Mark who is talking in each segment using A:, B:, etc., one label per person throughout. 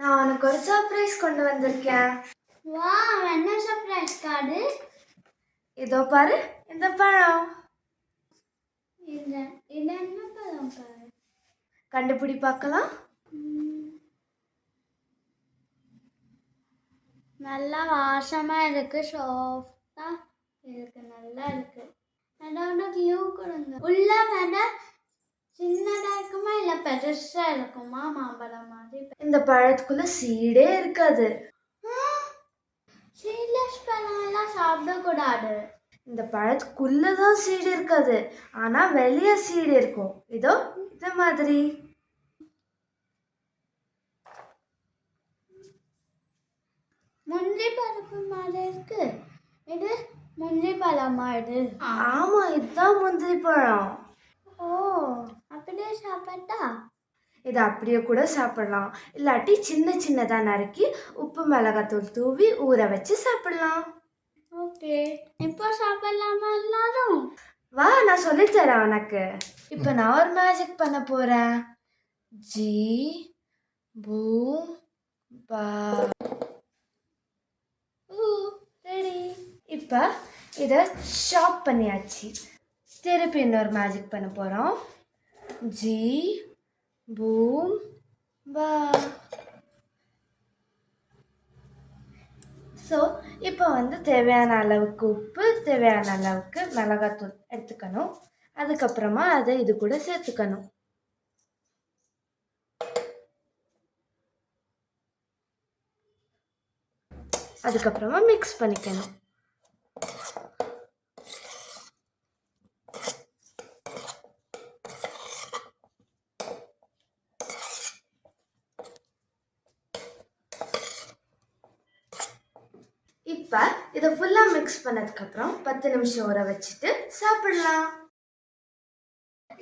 A: நான் உனக்கு ஒரு சர்ப்ரைஸ் கொண்டு வந்திருக்கேன்.
B: வா என்ன சர்ப்ரைஸ் கார்டு?
A: இதோ பாரு இந்த பழம்.
B: இது என்ன பழம் பாரு?
A: கண்டுபிடி பார்க்கலாம்.
B: நல்லா வாசமா இருக்கு சாஃப்டா இருக்கு நல்லா இருக்கு. அதோட க்ளூ கொடுங்க. உள்ள வேணா சின்னதா இருக்குமா இல்ல பெருசா இருக்குமா மாம்பழம் மாதிரி?
A: இந்த பழத்துக்குள்ள சீடே இருக்காது.
B: சீட்லெஸ் பழம் எல்லாம் சாப்பிடக்கூடாது.
A: இந்த பழத்துக்குள்ள தான் சீடு இருக்காது. ஆனா வெளியே சீடு இருக்கும். இதோ இது மாதிரி.
B: முந்திரி பருப்பு மாதிரி இருக்கு. இது முந்திரி பழமா இது?
A: ஆமா இதுதான் முந்திரி பழம்.
B: ஓ சாப்பிட்டா
A: இதை அப்படியே கூட சாப்பிடலாம். இல்லாட்டி சின்ன சின்னதா நறுக்கி உப்பு மிளகாத்தூள் தூவி ஊற வச்சு சாப்பிடலாம்.
B: ஓகே. இப்போ சாப்பிடலாமா எல்லாரும்?
A: வா நான் சொல்லித்தரேன் உனக்கு. இப்போ நான் ஒரு மேஜிக் பண்ண போறேன். ஜி பூ பா. ரெடி. இப்போ இதை ஷாப் பண்ணியாச்சு. திருப்பி இன்னொரு மேஜிக் பண்ண போகிறோம் ஜி பூம் பா ஸோ இப்போ வந்து தேவையான அளவுக்கு உப்பு தேவையான அளவுக்கு மிளகாத்தூள் எடுத்துக்கணும். அதுக்கப்புறமா அதை இது கூட சேர்த்துக்கணும். அதுக்கப்புறமா மிக்ஸ் பண்ணிக்கணும். இப்போ இதை ஃபுல்லாக மிக்ஸ் பண்ணதுக்கப்புறம் பத்து நிமிஷம் ஊற வச்சுட்டு சாப்பிடலாம்.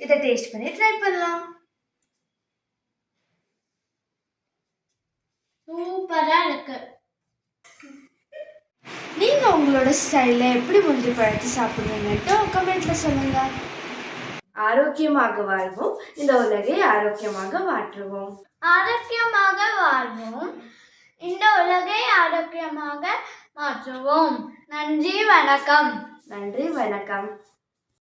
A: இதை டேஸ்ட் பண்ணி ட்ரை பண்ணலாம்.
B: சூப்பரா இருக்கு.
A: நீங்கள் உங்களோட ஸ்டைலில் எப்படி முந்திரி பழத்தை சாப்பிடுவீங்கன்ட்டு கமெண்ட்ல சொல்லுங்க. ஆரோக்கியமாக வாழ்வோம். இந்த உலகை ஆரோக்கியமாக மாற்றுவோம்.
B: ஆரோக்கியமாக வாழ்வோம். இந்த உலகை ஆரோக்கியமாக மாற்றுவோம். நன்றி வணக்கம்.
A: நன்றி வணக்கம்.